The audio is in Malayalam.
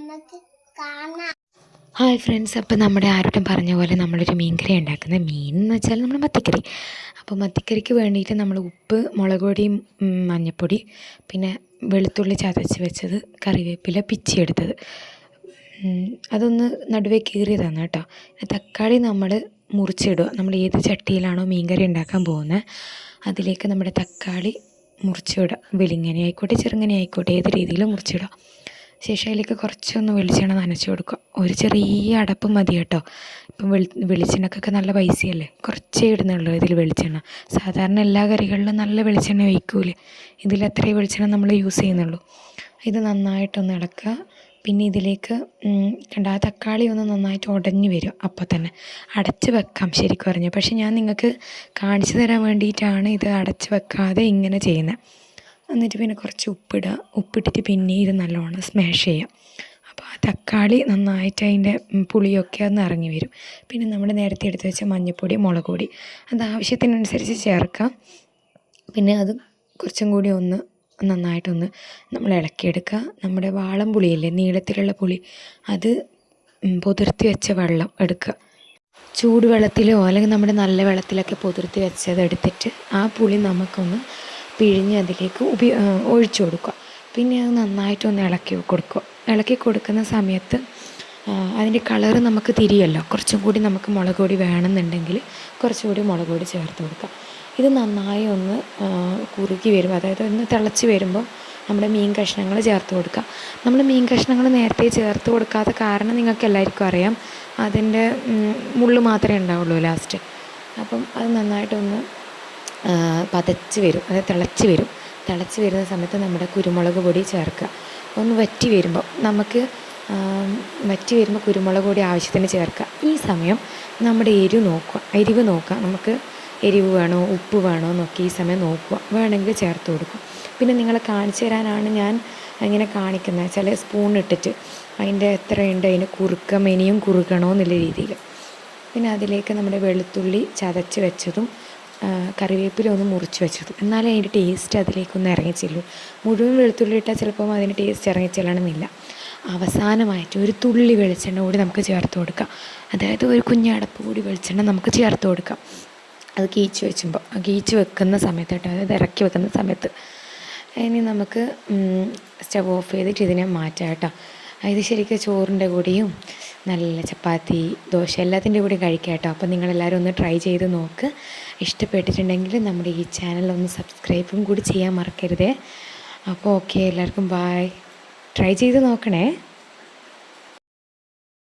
നമുക്ക് ഹായ് ഫ്രണ്ട്സ് അപ്പോൾ നമ്മുടെ ആരോടും പറഞ്ഞ പോലെ നമ്മളൊരു മീൻകറി ഉണ്ടാക്കുന്നത് മീൻ എന്ന് വെച്ചാൽ നമ്മൾ മത്തിക്കറി. അപ്പോൾ മത്തിക്കറിക്ക് വേണ്ടിയിട്ട് നമ്മൾ ഉപ്പ് മുളക് പൊടിയും മഞ്ഞൾപ്പൊടി പിന്നെ വെളുത്തുള്ളി ചതച്ച് വെച്ചത് കറിവേപ്പില പിച്ചിയെടുത്തത് അതൊന്ന് നടുവേ കീറിയതാണ് കേട്ടോ. തക്കാളി നമ്മൾ മുറിച്ചിടുക. നമ്മൾ ഏത് ചട്ടിയിലാണോ മീൻകറി ഉണ്ടാക്കാൻ പോകുന്നത് അതിലേക്ക് നമ്മുടെ തക്കാളി മുറിച്ചിടുക. വെളിങ്ങനെ ആയിക്കോട്ടെ ചെറുങ്ങനെ ആയിക്കോട്ടെ ഏത് രീതിയിലും മുറിച്ചിടുക. ശേഷം അതിലേക്ക് കുറച്ചൊന്ന് വെളിച്ചെണ്ണ നനച്ച് കൊടുക്കുക. ഒരു ചെറിയ അടപ്പ് മതി കേട്ടോ. ഇപ്പം വെളി വെളിച്ചെണ്ണക്കൊക്കെ നല്ല പൈസയല്ലേ കുറച്ചേ ഇടുന്നുള്ളൂ ഇതിൽ വെളിച്ചെണ്ണ. സാധാരണ എല്ലാ കറികളിലും നല്ല വെളിച്ചെണ്ണ ഒഴിക്കൂലേ? ഇതിൽ വെളിച്ചെണ്ണ നമ്മൾ യൂസ് ചെയ്യുന്നുള്ളൂ. ഇത് നന്നായിട്ടൊന്ന് ഇളക്കുക. പിന്നെ ഇതിലേക്ക് കണ്ടാ തക്കാളി ഒന്ന് നന്നായിട്ട് ഉടഞ്ഞു വരും അപ്പോൾ തന്നെ. അടച്ച് വെക്കാം ശരിക്കും പറഞ്ഞാൽ പക്ഷേ ഞാൻ നിങ്ങൾക്ക് കാണിച്ചു തരാൻ വേണ്ടിയിട്ടാണ് ഇത് അടച്ച് വെക്കാതെ ഇങ്ങനെ ചെയ്യുന്നത് എന്നിട്ട് പിന്നെ കുറച്ച് ഉപ്പിടുക ഉപ്പിട്ടിട്ട് പിന്നെ ഇത് നല്ലോണം സ്മാഷ് ചെയ്യാം. അപ്പോൾ ആ തക്കാളി നന്നായിട്ട് അതിന്റെ പുളിയൊക്കെ ഒന്ന് ഇറങ്ങി വരും. പിന്നെ നമ്മൾ നേരത്തെ എടുത്ത് വെച്ച മഞ്ഞൾപ്പൊടി മുളക് പൊടി അത് ആവശ്യത്തിനനുസരിച്ച് ചേർക്കാം. പിന്നെ അത് കുറച്ചും കൂടി ഒന്ന് നന്നായിട്ടൊന്ന് നമ്മൾ ഇളക്കിയെടുക്കുക. നമ്മുടെ വാളം പുളിയില്ലേ നീളത്തിലുള്ള പുളി അത് പുതിർത്തി വെച്ച വെള്ളം എടുക്കുക. ചൂടുവെള്ളത്തിലോ അല്ലെങ്കിൽ നമ്മുടെ നല്ല വെള്ളത്തിലൊക്കെ പൊതിർത്തി വെച്ചത് എടുത്തിട്ട് ആ പുളി നമുക്കൊന്ന് പിഴിഞ്ഞ് അതിലേക്ക് ഉപയോ ഒഴിച്ചു കൊടുക്കുക. പിന്നെ അത് നന്നായിട്ടൊന്ന് ഇളക്കി കൊടുക്കുക. ഇളക്കി കൊടുക്കുന്ന സമയത്ത് അതിന്റെ കളറ് നമുക്ക് തിരിയല്ലോ കുറച്ചും കൂടി നമുക്ക് മുളക് പൊടി വേണമെന്നുണ്ടെങ്കിൽ കുറച്ചും കൂടി മുളക് പൊടി ചേർത്ത് കൊടുക്കുക. ഇത് നന്നായി ഒന്ന് കുറുകി വരും അതായത് ഒന്ന് തിളച്ച് വരുമ്പോൾ നമ്മുടെ മീൻ കഷ്ണങ്ങൾ ചേർത്ത് കൊടുക്കുക നമ്മൾ മീൻ കഷ്ണങ്ങൾ നേരത്തെ ചേർത്ത് കൊടുക്കാത്ത കാരണം നിങ്ങൾക്ക് എല്ലാവർക്കും അറിയാം. അതിന്റെ മുള്ളു മാത്രമേ ഉണ്ടാവുള്ളൂ ലാസ്റ്റ് അപ്പം അത് നന്നായിട്ടൊന്ന് പതച്ച് വരും. അതായത് തിളച്ച് വരും. തിളച്ച് വരുന്ന സമയത്ത് നമ്മുടെ കുരുമുളക് പൊടി ചേർക്കുക. ഒന്ന് വറ്റി വരുമ്പോൾ നമുക്ക് വറ്റി വരുമ്പോൾ കുരുമുളക് പൊടി ആവശ്യത്തിന് ചേർക്കുക. ഈ സമയം നമ്മുടെ എരിവ് നോക്കുക. എരിവ് നോക്കുക. നമുക്ക് എരിവ് വേണോ ഉപ്പ് വേണോ എന്നൊക്കെ ഈ സമയം നോക്കുക. വേണമെങ്കിൽ ചേർത്ത് കൊടുക്കും. പിന്നെ നിങ്ങളെ കാണിച്ചു തരാനാണ് ഞാൻ ഇങ്ങനെ കാണിക്കുന്നത്. ചില സ്പൂൺ ഇട്ടിട്ട് അതിന്റെ എത്രയുണ്ട്? അതിന് കുറുക്കം ഇനിയും കുറുക്കണോ എന്നുള്ള രീതിയിൽ. പിന്നെ അതിലേക്ക് നമ്മുടെ വെളുത്തുള്ളി ചതച്ച് വെച്ചതും കറിവേപ്പില ഒന്ന് മുറിച്ച് വെച്ചതും. എന്നാലേ അതിന്റെ ടേസ്റ്റ് അതിലേക്കൊന്ന് ഇറങ്ങിച്ചെല്ലൂ മുഴുവൻ വെളുത്തുള്ളി ഇട്ടാൽ ചിലപ്പം അതിന്റെ ടേസ്റ്റ് ഇറങ്ങിച്ചെല്ലണമെന്നില്ല. അവസാനമായിട്ട് ഒരു തുള്ളി വെളിച്ചെണ്ണ കൂടി നമുക്ക് ചേർത്ത് കൊടുക്കാം. അതായത് ഒരു കുഞ്ഞടപ്പ് കൂടി വെളിച്ചെണ്ണ നമുക്ക് ചേർത്ത് കൊടുക്കാം. അത് കീച്ച് വെച്ചുമ്പോൾ ആ കീച്ച് വെക്കുന്ന സമയത്ത് കേട്ടോ അതായത് ഇറക്കി വെക്കുന്ന സമയത്ത്. ഇനി നമുക്ക് സ്റ്റവ് ഓഫ് ചെയ്തിട്ട് ഇതിനെ മാറ്റാം കേട്ടോ. ഇത് ശരിക്കും ചോറിന്റെ കൂടെയും നല്ല ചപ്പാത്തി ദോശ എല്ലാത്തിന്റെ കൂടെയും കഴിക്കാം കേട്ടോ. അപ്പോൾ നിങ്ങളെല്ലാവരും ഒന്ന് ട്രൈ ചെയ്ത് നോക്ക്. ഇഷ്ടപ്പെട്ടിട്ടുണ്ടെങ്കിൽ നമ്മുടെ ഈ ചാനൽ ഒന്ന് സബ്സ്ക്രൈബും കൂടി ചെയ്യാൻ മറക്കരുതേ. അപ്പോൾ ഓക്കെ എല്ലാവർക്കും ബായ് ട്രൈ ചെയ്ത് നോക്കണേ.